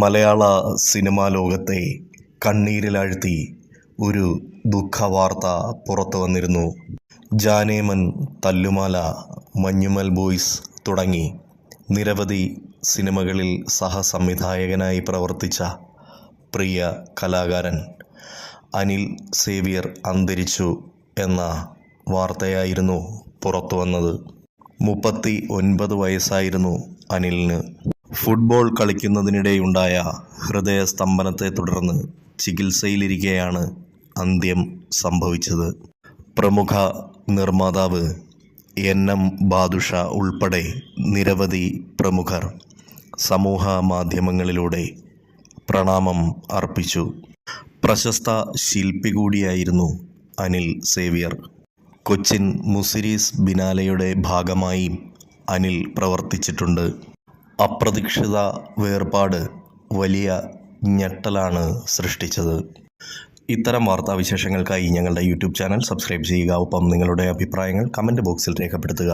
മലയാള cinema ലോകത്തെ കണ്ണീരിലാഴ്ത്തി ഒരു ദുഃഖവാർത്ത പുറത്തു വന്നിരുന്നു. ജാനേമൻ തല്ലുമാല മഞ്ഞുമൽ ബോയ്സ് തുടങ്ങി നിരവധി സിനിമകളിൽ സഹസംവിധായകനായി പ്രവർത്തിച്ച പ്രിയ കലാകാരൻ അനിൽ സേവിയർ അന്തരിച്ചു എന്ന വാർത്തയായിരുന്നു പുറത്തു വന്നത്. മുപ്പത്തി ഒൻപത് വയസ്സായിരുന്നു അനിലിന്. ഫുട്ബോൾ കളിക്കുന്നതിനിടെയുണ്ടായ ഹൃദയസ്തംഭനത്തെ തുടർന്ന് ചികിത്സയിലിരിക്കെയാണ് അന്ത്യം സംഭവിച്ചത്. പ്രമുഖ നിർമ്മാതാവ് എൻ. എം. ബാദുഷ ഉൾപ്പെടെ നിരവധി പ്രമുഖർ സമൂഹ മാധ്യമങ്ങളിലൂടെ പ്രണാമം അർപ്പിച്ചു. പ്രശസ്ത ശില്പി കൂടിയായിരുന്നു അനിൽ സേവ്യർ. കൊച്ചിൻ മുസിരീസ് ബിനാലയുടെ ഭാഗമായി അനിൽ പ്രവർത്തിച്ചിട്ടുണ്ട്. അപ്രതീക്ഷിത വേർപാട് വലിയ ഞെട്ടലാണ് സൃഷ്ടിച്ചത്. ഇത്തരം വാർത്താവിശേഷങ്ങൾക്കായി ഞങ്ങളുടെ യൂട്യൂബ് ചാനൽ സബ്സ്ക്രൈബ് ചെയ്യുക. ഒപ്പം നിങ്ങളുടെ അഭിപ്രായങ്ങൾ കമന്റ് ബോക്സിൽ രേഖപ്പെടുത്തുക.